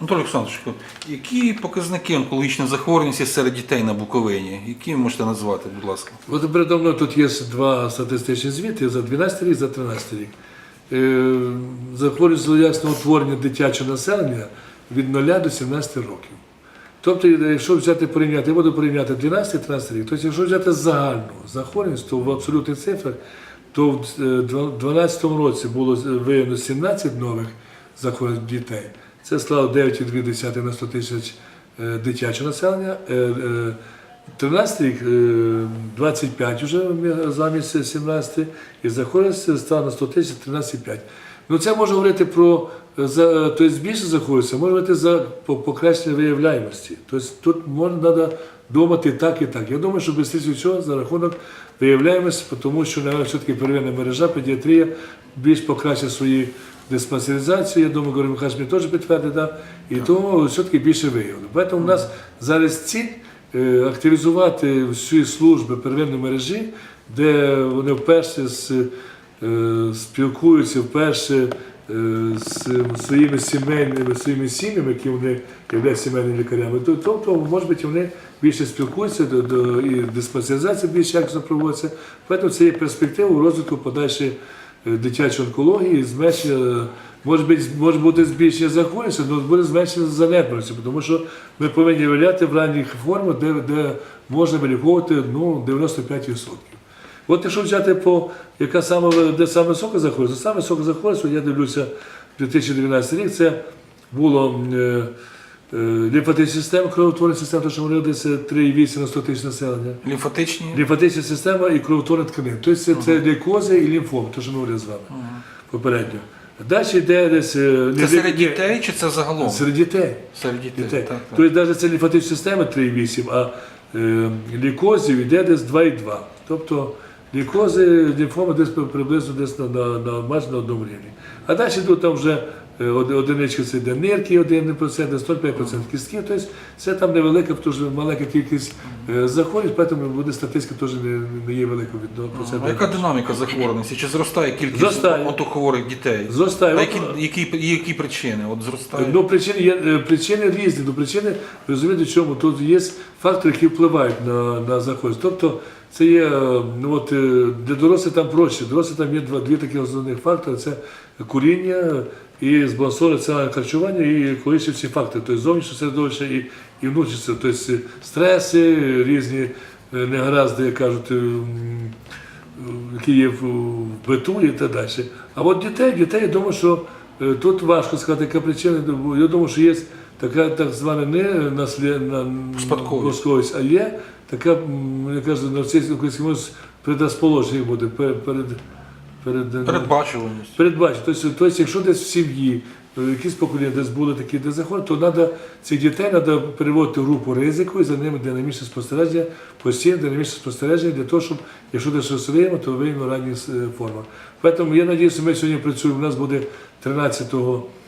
Анатолій Олександрович, які показники онкологічної захворюваності серед дітей на Буковині? Які ви можете назвати, будь ласка? От передо мною тут є два статистичні звіти за 12 рік, за 13 рік. Е, Захворюваність злоякісного утворення дитячого населення від 0 до 17 років. Тобто, якщо взяти порівняти, я буду порівняти 12-13 рік, тобто, якщо взяти загальну захворюваність, то в абсолютних цифрах, то в 2012 році було виявлено 17 нових захворювань дітей. Це склало 9,2 на 100 тисяч е, дитячого населення. Е, е, 13 рік е, 25 вже замість 17, і захворюваність стало на 100 тисяч 13,5. Ну це може говорити про е, тобто більше захворюваності, може говорити за покращення виявляємості. Тобто тут можна треба думати так і так. Я думаю, що без всього за рахунок виявляємості, тому що все-таки первинна мережа, педіатрія більш покращить свої диспансеризацію. Я думаю, Григорій Михайлович мені теж підтвердить, да? і тому все-таки більше виявлено. Тому у нас зараз ціль е, активізувати всі служби первинної мережі, де вони вперше з, е, спілкуються вперше е, з своїми сімейними своїми сім'ями, які вони є сімейними лікарями. То- Тобто, може бути, вони більше спілкуються до, до і диспансеризація більш якісно проводиться. Тому це є перспектива у розвитку подальшої дитячої онкології, зменшення, може бути, може бути збільшення захворюваності, але буде зменшення занедбаності, тому що ми повинні виявляти в ранніх формах, де, де можна виліковувати ну, 95%. От якщо взяти по яка саме де саме висока захворюваність, саме висока захворюваність, я дивлюся 2012 рік, це було е, лімфатична система, кровотворна система, то що говорили, десь 3,8 на 100 тисяч населення. Лімфатичні? Лімфатична система і кровотворна тканин. Тобто це, це лейкози і лімфоми, то що ми говорили з вами попередньо. Далі йде десь. е, Це серед дітей чи це загалом? Серед дітей. Серед дітей. дітей. Так, так. Тобто навіть це лімфатична система 3,8, а е, лікозів йде десь 2,2. Тобто лікози, лімфоми десь приблизно десь на, на, на майже на одному рівні. А далі йдуть там вже е, оди- одинички це йде нирки, 1%, 0,5% кістків. Тобто це там невелика, що маленька кількість е, захворювань, тому буде статистика теж не, не є великою від А яка динаміка захворюваності? Чи зростає кількість Зростає. онкохворих дітей? Зростає. А які, які, які причини? От зростає? Ну, причини, є, е, причини різні. Ну, причини, розумієте, чому? Тут є фактори, які впливають на, на захворюваність. Тобто, це є, е, ну, от, е, для дорослих там проще. Дорослі там є два, дві такі основних фактори. Це куріння і збалансоване раціональне харчування і екологічні всі фактори. Тобто зовнішнє середовище і, і внутрішнє. Тобто стреси, різні е, негаразди, як кажуть, які є в биту і так далі. А от дітей, дітей, я думаю, що тут важко сказати, яка причина. Я думаю, що є така так звана не наслі... на... Спадковість. спадковість, а є така, м, я кажу, на цій українській мові предрозположення буде перед, перед, перед, Передбачуваність. передбачити. Тобто, тобто, якщо десь в сім'ї, е, якісь покоління десь були такі, де заходять, то треба цих дітей треба переводити в групу ризику і за ними динамічне спостереження, постійне динамічне спостереження для того, щоб, якщо десь щось то виявимо ранні е, форми. Тому я сподіваюся, ми сьогодні працюємо. У нас буде 13-го е,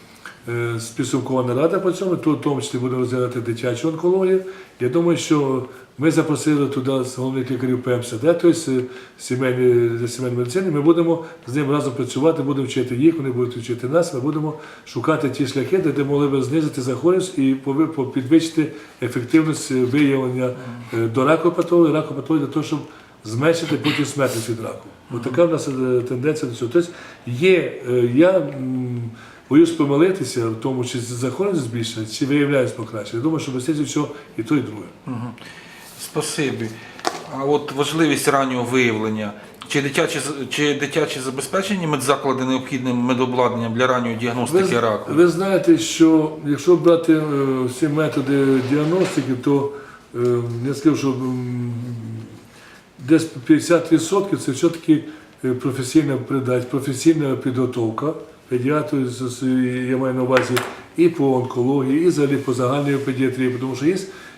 співсумкована рада по цьому, тут в тому числі будемо розглядати дитячу онкологію. Я думаю, що ми запросили туди з головних лікарів ПМСД, тобто е, сімейні, сімейної медицини. Ми будемо з ним разом працювати, будемо вчити їх, вони будуть вчити нас. Ми будемо шукати ті шляхи, де, могли б знизити захворюваність і підвищити ефективність е, виявлення е, до ракопатології, ракопатології для того, щоб зменшити потім смертність від раку. Ось така в нас е, тенденція до цього. Тобто є, е, я боюсь помилитися в тому, чи захворюваність збільшення, чи виявляється покращення. Я думаю, що без всього і то, і друге. Спасибі. А от важливість раннього виявлення. Чи дитячі, чи дитячі забезпечені медзаклади необхідним медобладнанням для ранньої діагностики Ви, раку? ви знаєте, що якщо брати е, всі методи діагностики, то е, я скажу, що м, десь 50% це все-таки е, професійна передача, професійна підготовка педіатру, я маю на увазі і по онкології, і взагалі по загальній педіатрії, тому що є,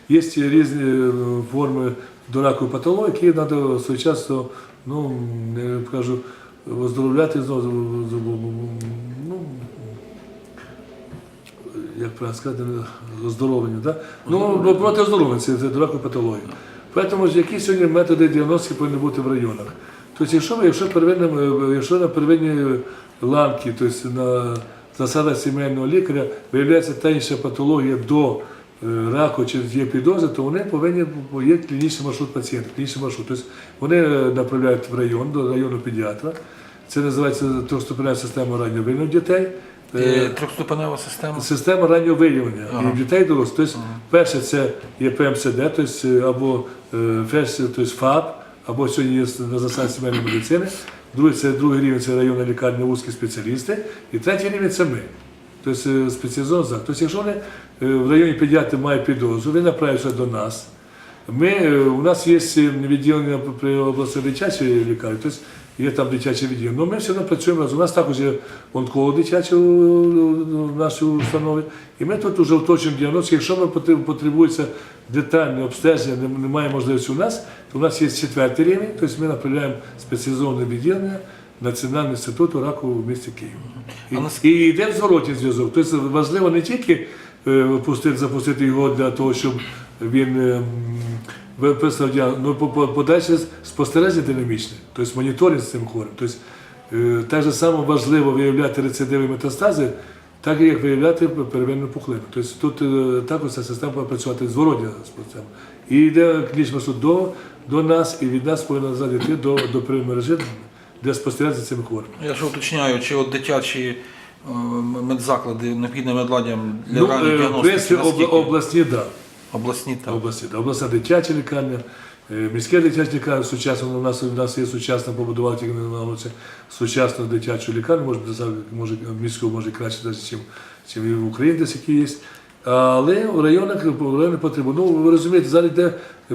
є різні е, форми до ракової патології, які треба своєчасно, ну, не кажу, оздоровляти знову, ну, як правильно сказати, оздоровлення, да? ну, проти оздоровлення, це, ракової патології. Тому ж які сьогодні методи діагностики повинні бути в районах. Тобто, якщо, ви- якщо, первинним, е, якщо на первинній ланці, тобто на засада сімейного лікаря, виявляється та інша патологія до е, раку чи є підозри, то вони повинні є клінічний маршрут пацієнта, клінічний маршрут. Тобто вони е, направляють в район до району педіатра. Це називається трьохступенева система раннього виявлення дітей. Трьохступенева система. Система раннього виявлення Ага. і дітей дорослих. Тобто, перше це є ПМСД, тобто, або фес, тобто ФАП, або сьогодні є на засаді сімейної медицини. Другий, це другий рівень це районна лікарня, вузькі спеціалісти. І третій рівень це ми. Тобто е, спеціалізований заклад. Тобто, якщо вони е, в районі педіатри мають підозру, вони направляються до нас. Ми, е, у нас є відділення при обласній дитячій лікарні, тобто є там дитяче відділення. Ну, ми все одно працюємо разом. У нас також є онколог дитячий у- у- в нашій установі. І ми тут вже уточнюємо діагностику. Якщо ми потреб- потребується детальне обстеження, не- немає можливості у нас, то у нас є четвертий рівень, тобто ми направляємо спеціалізоване відділення Національного інституту раку в місті Києві. І, і йде зворотній зв'язок. Тобто важливо не тільки пустити, запустити його для того, щоб він е, виписав діагноз, ну по- по- подальше спостереження динамічне, тобто моніторинг з цим хворим. Тобто, е, так же само важливо виявляти рецидиви метастази, так як виявляти первинну пухлину. Тобто тут е, також ця система повинна працювати зворотня система. І йде клінічний суд до, до нас, і від нас повинна назад йти до, до первинної мережі, де спостерігати за цими хворими. Я ж уточняю, чи от дитячі е, медзаклади необхідним медладдям для Ну, ранньої в діагностики принципі, об- наскільки? Обласні, так. обласні. Да, Обласна дитяча лікарня, е, міська дитяча лікарня, сучасна, у нас, у нас є сучасна, побудували тільки на вулиці, сучасну дитячу лікарню, може, може міську, може краще, чим в Україні десь які є. Але в районах в потрібно. Ну, ви розумієте, зараз йде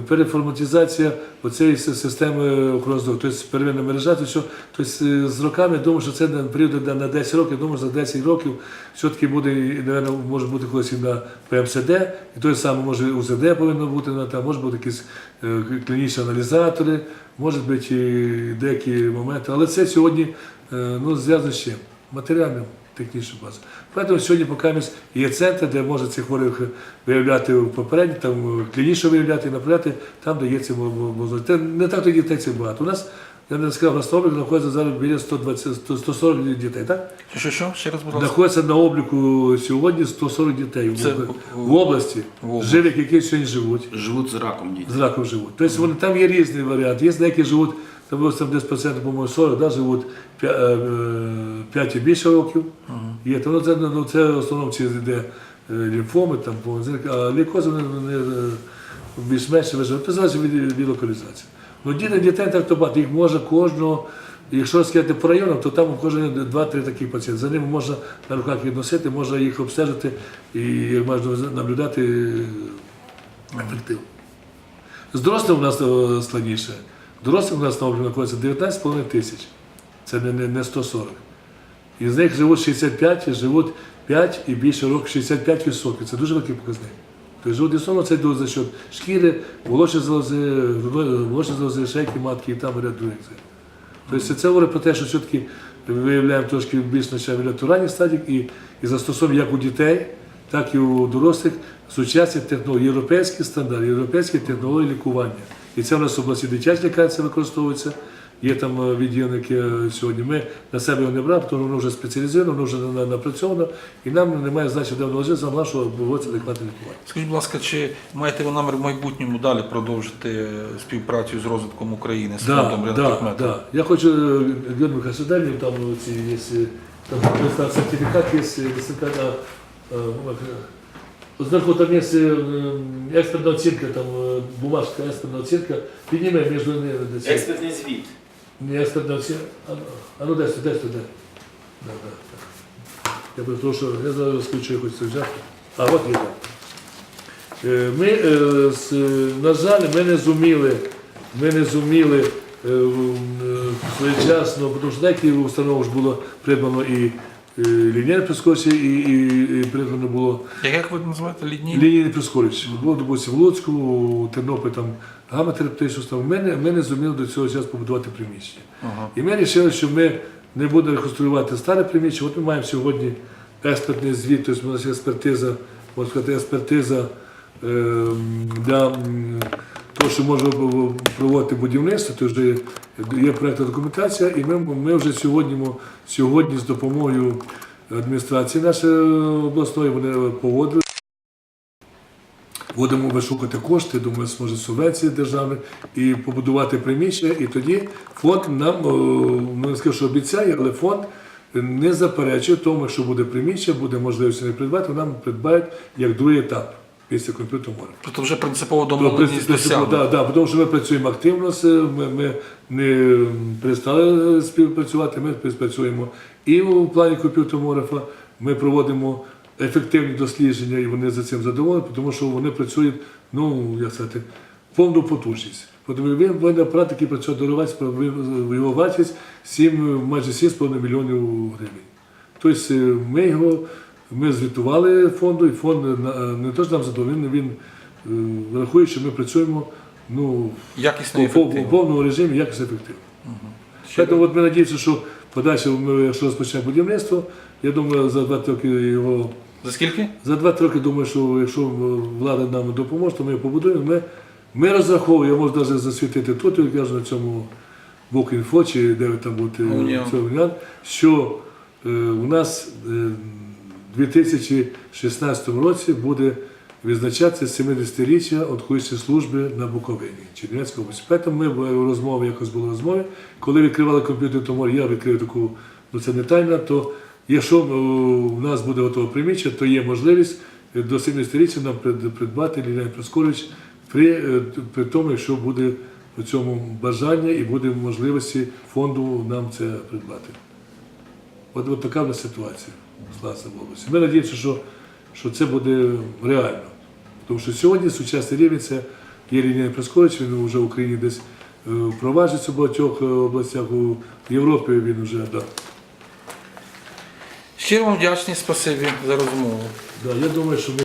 переформатизація цієї системи охорони здоров'я, тобто первинна мережа, то що тобто, е, з роками я думаю, що це на період на- на 10 років, я думаю, за 10 років все-таки буде, напевно, може бути колись і на ПМСД, і той самий може УЗД повинно бути, там, може бути якісь е, клінічні аналізатори, може бути і деякі моменти. Але це сьогодні е, ну, зв'язано з чим? Матеріальним технічною базу. Тому сьогодні поки є центр, де може цих хворих виявляти попередньо, там клінічно виявляти направляти, там дається ці можливості. Не так тоді дітей це багато. У нас, я не сказав, на обліку знаходиться зараз біля 120, 140 дітей, так? Що, що, що? Ще раз, будь ласка. Знаходиться на обліку сьогодні 140 дітей в- Це в, в- в області, в області. живих, які сьогодні живуть, Живуть з раком діти. з раком живуть. Тобто вони, там є різні варіанти. Є деякі живуть, там ось там десь процентів, по-моєму, 40, да, живуть 5 і більше років. Є, то, ну, це, ну, це в основному ці де е, лімфоми, там, по- а лікози вони, вони е, більш-менш виживають. Це залежить від, від локалізації. Ну, діти, дітей так то багато, їх може кожного. Якщо сказати по районам, то там кожен два-три такі пацієнти. За ними можна на руках відносити, можна їх обстежити і можна наблюдати ефективно. З дорослим у нас е, складніше. Дорослим у нас на обліку знаходиться 19,5 тисяч. Це не, не, не 140. Із них живуть 65, і живуть 5 і більше років, 65 відсотків. Це дуже великий показник. Живуть основно це йде за счет шкіри, волосся залози, волосся залози, шейки, матки і там ряд других. Тобто це говорить про те, що все-таки виявляємо трошки більш начальні ранніх стадій і, і застосовуємо як у дітей, так і у дорослих сучасні технології, європейські стандарти, європейські технології лікування. І це в нас в області дитячі лікарні це використовується. Є там е, відділники е, сьогодні. Ми на себе його не брали, тому воно вже спеціалізовано, воно вже на- напрацьовано, і нам немає значення, де воно лежить, за що виводиться адекватне лікування. Скажіть, будь ласка, чи маєте ви намір в майбутньому далі продовжити е, співпрацю з розвитком України з Да, фондом да, ринок метро? да. Я хочу, э, Георгий Михайлович, дай мне там э, ці є, э, там просто сертифікат є, э, дисципліна, э, от зверху там є э, експертна оцінка, там э, бумажка експертна оцінка, підніме між ними. десь. Експертний звіт. Не експертна оцінка, а, ну- ну десь, десь, туди. Я прошу, я зараз розключу якось це взяти. А, от є. Е, Ми, е, на жаль, ми не зуміли, ми зуміли е, своєчасно, тому що деякі установи ж було придбано і лінійне прискорювачі, і, і, і придбано було Як, як ви називаєте лідні? лінійне прискорювачі. Було, допустим, в Луцьку, у Тернопіль, там гаматерапевтичну установу. Ми не, ми не зуміли до цього часу побудувати приміщення. Ага. І ми вирішили, що ми не будемо реконструювати старе приміщення. От ми маємо сьогодні експертний звіт, тобто у нас є експертиза, можна сказати, експертиза ем, для того, що можна проводити будівництво, то вже є проєктна документація, і ми, ми вже сьогодні, сьогодні з допомогою адміністрації нашої обласної, вони погодили. Будемо вишукати кошти, думаю, зможе субвенції державних і побудувати приміщення. І тоді фонд нам ну, не скажу, що обіцяє, але фонд не заперечує тому, якщо буде приміщення, буде можливість не придбати, нам придбають як другий етап після комп'ютерного моря. Тобто вже принципово домовленість досягнута. да, да, тому що ми працюємо активно, ми, ми не перестали співпрацювати, ми співпрацюємо і у плані комп'ютермографа, ми проводимо ефективні дослідження, і вони за цим задоволені, тому що вони працюють, ну, як сказати, повну потужність. От Він ви на практиці працює дорогась, його вартість 7, майже 7,5 мільйонів гривень. Тобто е, ми його ми звітували фонду, і фонд е, на- не то, що нам задоволений, він е, рахує, що ми працюємо ну, Якісно по, по, по повному режимі якось ефективно. Тому от ми надіємося, що подальше, ми, якщо розпочнемо будівництво, я думаю, за два роки його За скільки? за два роки думаю, що якщо влада нам допоможе, то ми його побудуємо. Ми, ми розраховуємо, я можу навіть засвітити тут, я кажу на цьому Букінфо, чи де ви там будете, що е, у нас е, 2016 році буде відзначатися 70-річчя Откуючої служби на Буковині, Чернівецької області. Тому ми були в розмові, якось були розмови. Коли відкривали комп'ютер, то я відкрив таку, ну це не тайна, то якщо е, у нас буде готове приміщення, то є можливість е, до 70-річчя нам придбати Лілія Проскорович при, е, при тому, якщо буде у цьому бажання і буде можливості фонду нам це придбати. От, от така в нас ситуація склалася області. Ми сподіваємося, що, що це буде реально. Тому що сьогодні сучасний рівень це є Прескорич, він вже в Україні десь е, впроваджується в багатьох е, областях, у Європі він вже да. Щиро вам вдячні, спасибі за розмову. Да, я думаю, що ми